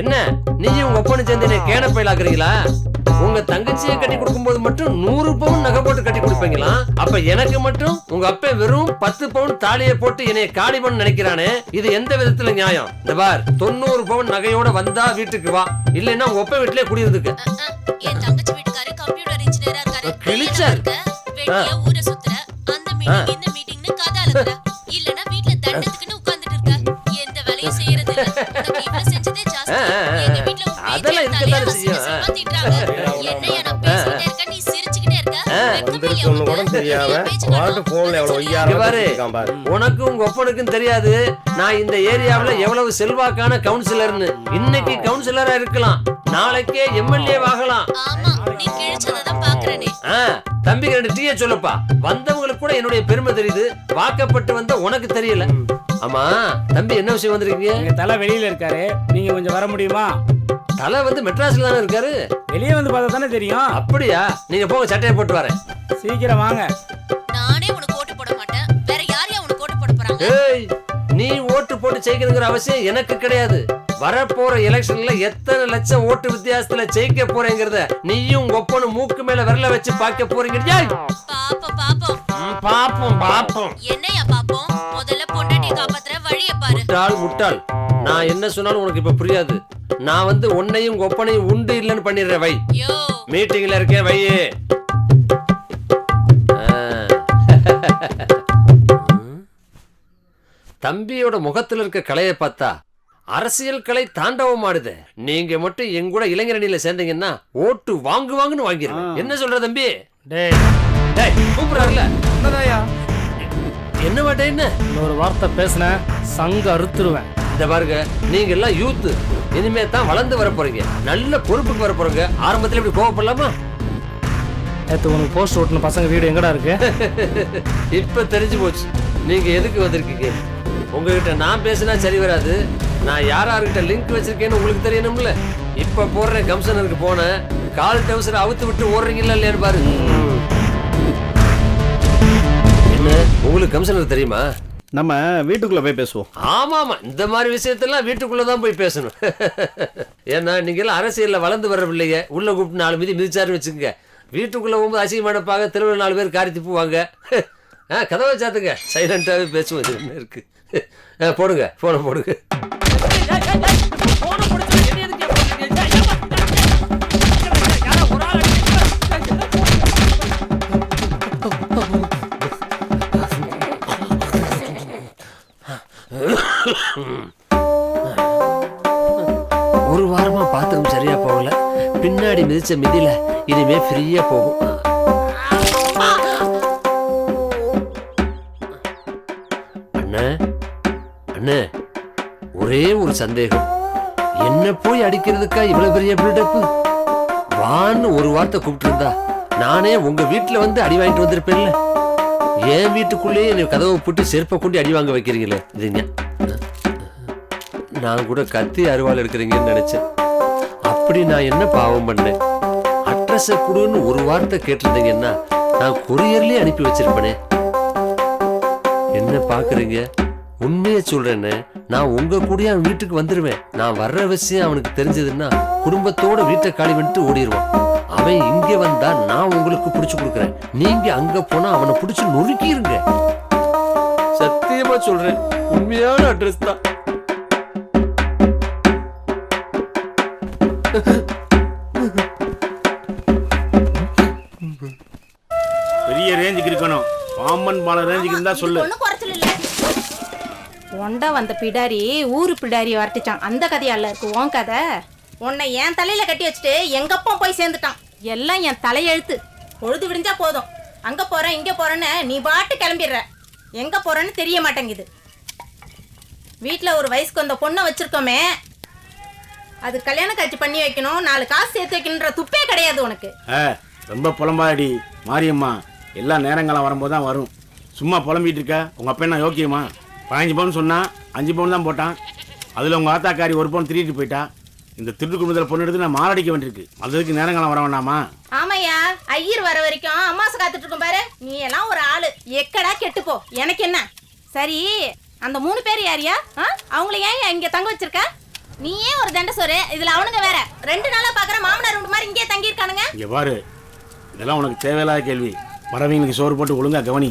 என்ன நீயும் உங்க ஒப்பனும் சேர்ந்து என்ன கேன பயிலாக்குறீங்களா? உங்க தங்கச்சியை கட்டி கொடுக்கும்போது மட்டும் நூறு பவுன் நகை போட்டு கட்டி கொடுப்பீங்களா? அப்ப எனக்கு மட்டும் உங்க அப்பா வெறும் பத்து பவுன் தாலியை போட்டு என்னைய காலி பண்ண நினைக்கிறானே இது எந்த விதத்துல நியாயம்? இந்த பார் தொண்ணூறு பவுன் நகையோட வந்தா வீட்டுக்கு வா. இல்லைன்னா உங்க ஒப்ப வீட்டிலே குடியிருந்துக்க. என் தங்கச்சி வீட்டுக்காரு கம்ப்யூட்டர் இன்ஜினியரா இருக்காரு. கிழிச்சாரு. வெளியில இருக்க, வெட்டியா ஊரை சுத்துற அந்த மீட்டிங் இந்த மீட்டிங்னு கதை அலக்குற கூட? தெரியாம பாட்டு. போன்ல எவ்வளவு பாரு. பாரு. உனக்கும் உங்க ஒப்பனுக்கும் தெரியாது. நான் இந்த ஏரியாவுல எவ்வளவு செல்வாக்கான கவுன்சிலர்னு இன்னைக்கு கவுன்சிலரா இருக்கலாம். நாளைக்கே எம்எல்ஏ ஆகலாம் தம்பிக்கு ரெண்டு டீயை சொல்லப்பா. வந்தவங்களுக்கு கூட என்னுடைய பெருமை தெரியுது. வாக்கப்பட்டு வந்த உனக்கு தெரியல. ஆமா தம்பி என்ன விஷயம் வந்திருக்கீங்க? தலை வெளியில இருக்காரு. நீங்க கொஞ்சம் வர முடியுமா? தலை வந்து மெட்ராஸ்ல தானே இருக்காரு? வெளியே வந்து பார்த்தா தானே தெரியும். அப்படியா? நீங்க போங்க சட்டையை போட்டு வரேன். சீக்கிரம் வாங்க. நானே உனக்கு ஓட்டு போட மாட்டேன். வேற யார் யா உனக்கு ஓட்டு போட போறாங்க? ஏய் நீ ஓட்டு போட்டு ஜெயிக்கணுங்கிற அவசியம் எனக்கு கிடையாது. வரப்போற எலெக்ஷன்ல எத்தனை லட்சம் ஓட்டு வித்தியாசத்துல ஜெயிக்க போறேங்கிறத நீயும் உங்க ஒப்பனும் மூக்கு மேல விரல வச்சு பார்க்க போறீங்க. ஏய், பாப்போம் பாப்போம். பாப்போம் பாப்போம். என்னையா பாப்போம்? முட்டாள் முட்டாள். நான் என்ன சொன்னாலும் உனக்கு இப்ப புரியாது. நான் வந்து உன்னையும் ஒப்பனையும் உண்டு இல்லைன்னு பண்ணிடுறேன் வை. மீட்டிங்ல இருக்கேன் வை. தம்பியோட முகத்துல இருக்க கலையை பார்த்தா அரசியல் கலை தாண்டவம் ஆடுது. நீங்க மட்டும் என் கூட இளைஞரணியில சேர்ந்தீங்கன்னா ஓட்டு வாங்கு வாங்குன்னு வாங்கிருவேன் ஆ. என்ன சொல்ற தம்பி? டேய். டேய் கூப்பிடுறாருல. என்ன வாட்டே என்ன? இன்னொரு வார்த்தை பேசுன சங்க அறுத்துருவேன். இந்த பாருங்க நீங்க எல்லாம் யூத் இனிமே தான் வளர்ந்து வர போறீங்க. நல்ல பொறுப்புக்கு வர போறீங்க. ஆரம்பத்துல இப்படி கோவப்படலாமா? நேற்று உனக்கு போஸ்ட் ஓட்டுன பசங்க வீடு எங்கடா இருக்கு? இப்ப தெரிஞ்சு போச்சு. நீங்க எதுக்கு வந்திருக்கீங்க? உங்ககிட்ட நான் பேசினா சரி வராது. நான் யார் யார்கிட்ட லிங்க் வச்சிருக்கேன்னு உங்களுக்கு தெரியணும்ல. இப்ப போடுற கம்சனருக்கு போன கால் டவுசர் அவுத்து விட்டு ஓடுறீங்களா இல்லையான்னு பாரு. என்ன உங்களுக்கு கம்சனர் தெரியுமா? நம்ம வீட்டுக்குள்ள போய் பேசுவோம். ஆமா ஆமா இந்த மாதிரி விஷயத்தெல்லாம் வீட்டுக்குள்ள தான் போய் பேசணும். ஏன்னா நீங்க எல்லாம் அரசியல்ல வளர்ந்து வர்ற பிள்ளைங்க உள்ள கூப்பிட்டு நாலு மிதி மிதிச்சாருன்னு வச்சுக்கோங்க. வீட்டுக்குள்ள போகும்போது அசிங்கமான பார்க்க தெருவில் நாலு பேர் காரி துப்புவாங்க. ஆ கதவை சாத்துங்க. சைலண்டாவே பேசுவோம். இருக்கு? போடுங்க போன போடுங்க. ஒரு வாரமா பாத்திரம் சரியா போகல. பின்னாடி மிதிச்ச மிதில இனிமே ஃப்ரீயா போகும். அண்ணே அண்ணே ஒரே ஒரு சந்தேகம். என்ன போய் அடிக்கிறதுக்கா இவ்வளவு பெரிய பில்டப்பு வான்னு ஒரு வார்த்தை கூப்பிட்டு இருந்தா நானே உங்க வீட்டுல வந்து அடி வாங்கிட்டு வந்திருப்பேன்ல. என் வீட்டுக்குள்ளேயே என்னை கதவை போட்டு செருப்பை கொண்டு அடி வாங்க வைக்கிறீங்களே இதுங்க நான் கூட கத்தி அருவாள் எடுக்கிறீங்கன்னு நினைச்சேன். அப்படி நான் என்ன பாவம் பண்ணேன்? அட்ரஸை கொடுன்னு ஒரு வார்த்தை கேட்டிருந்தீங்கன்னா நான் கொரியர்லயே அனுப்பி வச்சிருப்பேனே. என்ன பாக்குறீங்க? உண்மையை சொல்றேன்னு நான் உங்க கூடயே அவன் வீட்டுக்கு வந்துருவேன். நான் வர்ற விஷயம் அவனுக்கு தெரிஞ்சதுன்னா குடும்பத்தோட வீட்டை காலி பண்ணிட்டு ஓடிடுவான் அவன் இங்க வந்தா நான் உங்களுக்கு பிடிச்சு கொடுக்குறேன். நீங்க அங்க போனா அவனை பிடிச்சு நொறுக்கிருங்க. சத்தியமா சொல்றேன். உண்மையான அட்ரஸ் தான். பெரிய ரேஞ்சுக்கு இருக்கணும். பாம்பன் பாலம் ரேஞ்சுக்கு இருந்தா சொல்லு. ஒன்றும் குறைச்சல் இல்லை. ஒண்டை வந்த பிடாரி ஊரு பிடாரி வரட்டுச்சான். அந்த கதையால இருக்கு உன் கதை. உன்னை என் தலையில கட்டி வச்சுட்டு எங்கப்பா போய் சேர்ந்துட்டான். எல்லாம் என் தலையெழுத்து பொழுது விடிஞ்சா போதும். அங்க போறேன் இங்க போறேன்னு நீ பாட்டு கிளம்பிடுற. எங்க போறேன்னு தெரிய மாட்டேங்குது. வீட்டில் ஒரு வயசுக்கு வந்த பொண்ணை வச்சிருக்கோமே அது கல்யாண காட்சி பண்ணி வைக்கணும். நாலு காசு சேர்த்து வைக்கணுன்ற துப்பே கிடையாது உனக்கு. ரொம்ப புலம்பாடி மாரியம்மா. எல்லா நேரங்களும் வரும்போது தான் வரும். சும்மா புலம்பிட்டு இருக்க உங்க அப்பா என்ன யோக்கியமா? பதினஞ்சு பவுன் சொன்னா அஞ்சு பவுன் தான் போட்டான். அதில் உங்க ஆத்தாக்காரி ஒரு பவுன் திருடிட்டு போயிட்டா. இந்த திருட்டு குடும்பத்தில் பொண்ணு எடுத்து நான் மாரடிக்க வேண்டியிருக்கு. அதுக்கு நேரங்காலம் வர வேண்டாமா? ஆமாய்யா ஐயர் வர வரைக்கும் அம்மாசை காத்துட்டு இருக்கும் பாரு. நீ எல்லாம் ஒரு ஆளு. எக்கடா கெட்டு போ எனக்கு என்ன? சரி அந்த மூணு பேர் யாரியா? அவங்கள ஏன் இங்க தங்க வச்சிருக்க? நீயே ஒரு தண்ட சோறு. இதுல அவனுங்க வேற. ரெண்டு நாளா பாக்குற மாமனார் வீட்டு மாதிரி இங்கேயே தங்கி இருக்கானுங்க இங்க பாரு. இதெல்லாம் உனக்கு தேவையில்லாத கேள்வி. பறவைங்களுக்கு சோறு போட்டு ஒழுங்கா கவனி.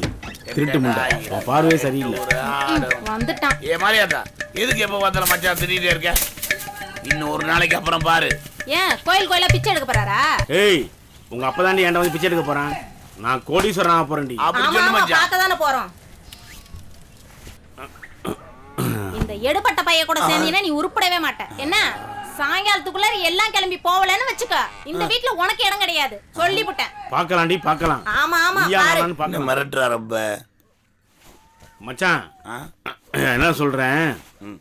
திருட்டு முண்டை. உன் பார்வையே சரியில்லை. வந்துட்டான். ஏ மாரியாத்தா எதுக்கு எப்போ பார்த்தாலும் மச்சான் திட்டிகிட்டே இருக்க? இன்னும் ஒரு நாளைக்கு அப்புறம் பாரு. ஏன்? கோயில் கோயிலா பிச்சை எடுக்க போறாரா? ஏய் உங்க அப்பதாண்டி என்கிட்ட வந்து பிச்சை எடுக்க போறான். நான் கோடீஸ்வரன் ஆக போறேன்டி. அப்படி சொல்லு மச்சான். பார்க்க தானே போறோம் இந்த எடுபட்ட பைய கூட சேர்ந்தீங்கன்னா நீ உருப்படவே மாட்ட. என்ன? சாயங்காலத்துக்குள்ள நீ எல்லாம் கிளம்பி போவலன்னு வச்சுக்க. இந்த வீட்ல உனக்கு இடம் கிடையாது. சொல்லிவிட்டேன் பார்க்கலாம்டி பார்க்கலாம். ஆமா ஆமா பாரு. நானான்னு என்ன பார்க்கலாம் மிரட்டுறா ரொம்ப மச்சான்? என்ன சொல்றேன்?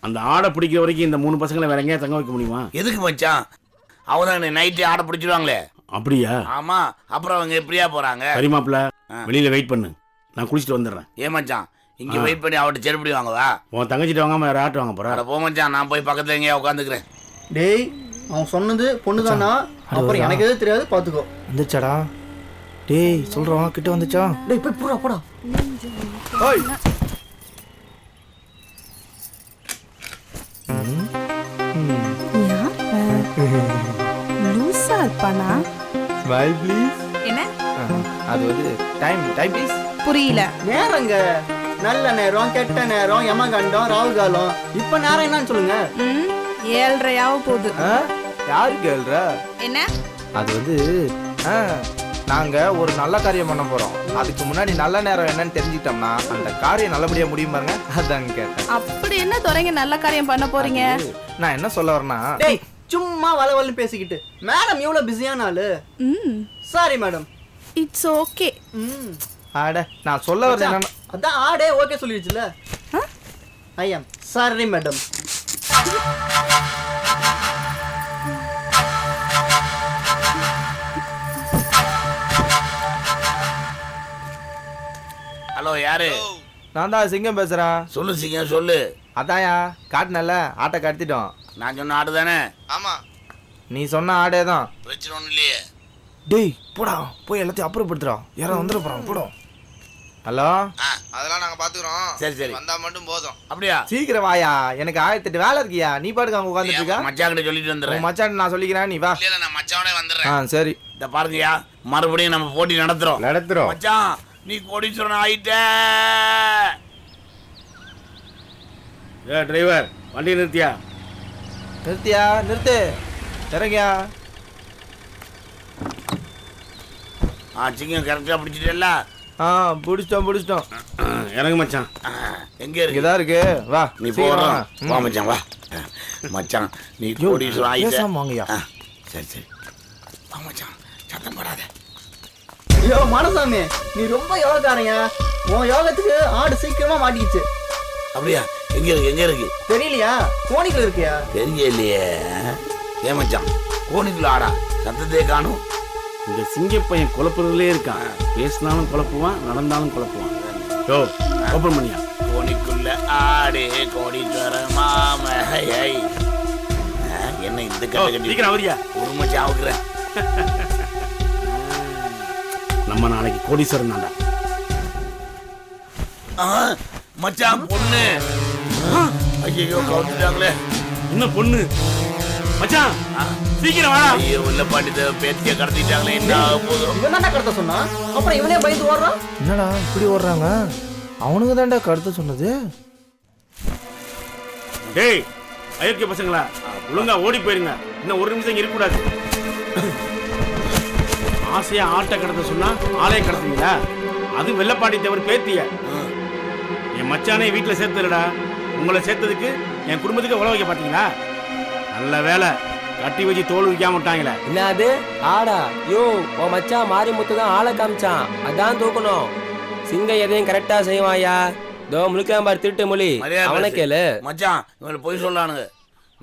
அந்த ஆடை பிடிக்கிற வரைக்கும் இந்த மூணு பசங்களை வேற எங்கேயா தங்க வைக்க முடியுமா? எதுக்கு மச்சான்? அவங்க நைட்டு ஆட பிடிச்சிடுவாங்களே அப்படியா? ஆமா அப்புறம் அவங்க எப்படியா போறாங்க? சரி மாப்ள ஆ. வெளியில வெயிட் பண்ணு. நான் குளிச்சுட்டு வந்துடுறேன். ஏ மச்சான் இங்க வெயிட் பண்ணி அவட்ட செருப்படி வாங்கவா? உன் தங்கச்சிட்டு வாங்காம வேற ஆட்டு வாங்க போற? போ மச்சான் நான் போய் பக்கத்துல எங்கேயா உட்காந்துக்கிறேன். டேய் அவன் சொன்னது பொண்ணுதானா? அப்புறம் எனக்கு எதுவும் தெரியாது பாத்துக்கோ. வந்துச்சாடா டேய் சொல்கிறோம் கிட்ட வந்துச்சா? டேய் போய் போடா. போடா லூசா இருப்பானா? ஸ்மைல் ப்ளீஸ் என்ன? அது வந்து டைம் டைம் ப்ளீஸ் புரியல. நேரங்க. நல்ல நேரம் கெட்ட நேரம் யமகண்டம் ராகு காலம் இப்ப நேரம் என்னன்னு சொல்லுங்க. ம் ஏழ்ரையாவும் போகுது. யாரு கேள்றா என்ன? அது வந்து ஆ, நாங்க ஒரு நல்ல காரியம் பண்ண போறோம். அதுக்கு முன்னாடி நல்ல நேரம் என்னன்னு தெரிஞ்சுக்கிட்டோம்னா அந்த காரியம் நல்லபடியா முடியும் பாருங்க. அதாங்க கேட்டேன். அப்படி என்ன துறைங்க நல்ல காரியம் பண்ண போறீங்க? நான் என்ன சொல்ல வரேன்னா டேய் சும்மா வளவலன்னு பேசிக்கிட்டு. மேடம் எவ்வளவு பிஸியான ஆளு. ம். சாரி மேடம் இட்ஸ் ஓகே ம். அட நான் சொல்ல வரது என்னன்னா அதான் ஆடே okay சொல்லிடுச்சுல? I am sorry madam hello யாரு? நான் தான் சிங்கம் பேசுறேன். சொல்லு சிங்கம் சொல்லு. அதான்யா காட்டினல ஆட்டை கடத்திட்டோம். நான் சொன்ன ஆடு தானே? ஆமா. நீ சொன்ன ஆடே தான். பிரச்சனை ஒன்றும் இல்லையே. டேய் போடா போய் எல்லாத்தையும் அப்புறப்படுத்துறோம் யாரும் வந்துட போறான் போடும் ஹலோ? அதெல்லாம் நாங்க பாத்துக்கிறோம். சரி சரி. வந்தா மட்டும் போதும். அப்படியா? சீக்கிரம் வாயா. எனக்கு ஆயிரத்தெட்டு வேலை இருக்கியா? நீ பாட்டுக்கு அங்க உட்காந்துட்டு இருக்கா. மச்சான் கிட்ட சொல்லிட்டு வந்துடுறேன். மச்சான் நான் சொல்லிக்கிறேன் நீ வா. இல்ல நான் மச்சானே ஆ வந்துடுறேன் சரி. இந்த பாருங்கய்யா மறுபடியும் நம்ம போட்டி நடத்துறோம். நடத்துறோம். மச்சான் நீ கோடீஸ்வரன் ஆயிட்ட. ஏ டிரைவர் வண்டி நிறுத்தியா? நிறுத்தியா? நிறுத்து. இறங்கியா? ஆ சிங்கம் கரெக்டா பிடிச்சிட்டல ஆ பிடிச்சிட்டோம் பிடிச்சிட்டோம். இறங்கு மச்சான். எங்க இருக்கு? இங்கதான் இருக்கு. வா நீ போறா வா. மச்சான் வா. மச்சான் நீ கோடீஸ்வரன் ஆயிட்ட. ஆ, சரி சரி. வா மச்சான் சத்தம் போடாத. ஐயோ மனசாமி நீ ரொம்ப யோகக்காரங்க உன் யோகத்துக்கு ஆடு சீக்கிரமா மாட்டிக்கிச்சு. அப்படியா? எங்க இருக்கு? எங்க இருக்கு? தெரியலையா? கோணிக்கல் இருக்கியா? தெரியலையே. ஏன் மச்சான் கோணிக்குள்ள ஆடா. சத்தத்தையே காணும். இந்த சிங்கப்பையன் குழப்பறதுலே இருக்கான். பேசினாலும் குழப்புவான் நடந்தாலும் குழப்புவான். யோ ஓப்பன் பண்ணியா? கோணிக்குள்ள ஆடே கோடீஸ்வர மாமையை என்ன இந்த கட்ட அவரியா? ஒரு மச்சான் ஆகுறேன் நம்ம நாளைக்கு கோடீஸ்வரன் தான்டா. மச்சான் பொண்ணு. ஐயோ கவுத்துட்டாங்களே. என்ன பொண்ணு? மச்சான். சீக்கிரம். வாடா ஐயோ உள்ள பாட்டி பேத்திய கடத்திட்டாங்களே என்ன போதும். இவன் கடத்த சொன்னா அப்புறம் இவனே பயந்து ஓடுறான்? என்னடா இப்படி ஓடுறாங்க? அவனுக்கு தான்டா கருத்து சொன்னது. டேய் அயோக்கிய பசங்களா ஒழுங்கா ஓடி போயிருங்க. இன்னும் ஒரு நிமிஷம் இங்க இருக்கக்கூடாது. ஆசையா ஆட்டை கடத்த சொன்னா ஆளைய கடத்துவீங்களா? அது வெள்ளப்பாண்டி தவிர பேத்திய. என் மச்சானே வீட்டில் சேர்த்துலடா உங்களை சேர்த்ததுக்கு என் குடும்பத்துக்கு உழவு வைக்க பார்த்தீங்களா? நல்ல வேலை. கட்டி வச்சு தோல் விற்காம விட்டாங்களே. என்னது ஆடா யோ உன் மச்சான் மாரிமுத்து தான் ஆளை காமிச்சான். அதான் தூக்கணும். சிங்கம் எதையும் கரெக்டா செய்வாயா? தோ முழுக்கலாம் பாரு திருட்டு மொழி அவனை. கேளு. மச்சான் இவங்க பொய் சொல்லானுங்க.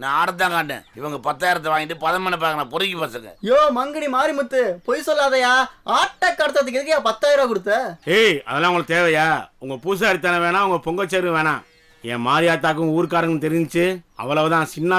நான் ஆடத்தான் காட்டேன் இவங்க பத்தாயிரத்தை வாங்கிட்டு பதம் பண்ண பார்க்கணும் பொறுக்கி பசங்க யோ மங்கடி மாரிமுத்து பொய் சொல்லாதயா? ஆட்டை கடத்ததுக்கு எதுக்கு பத்தாயிரம் ரூபா கொடுத்த? ஏய் அதெல்லாம் உங்களுக்கு தேவையா? உங்க பூசாரித்தனம் வேணாம் உங்க பொங்கச்சேரு வேணாம். என் மாரியாத்தாக்கும் ஊர்க்காரங்க தெரிஞ்சுச்சு. அவ்வளவுதான். சின்ன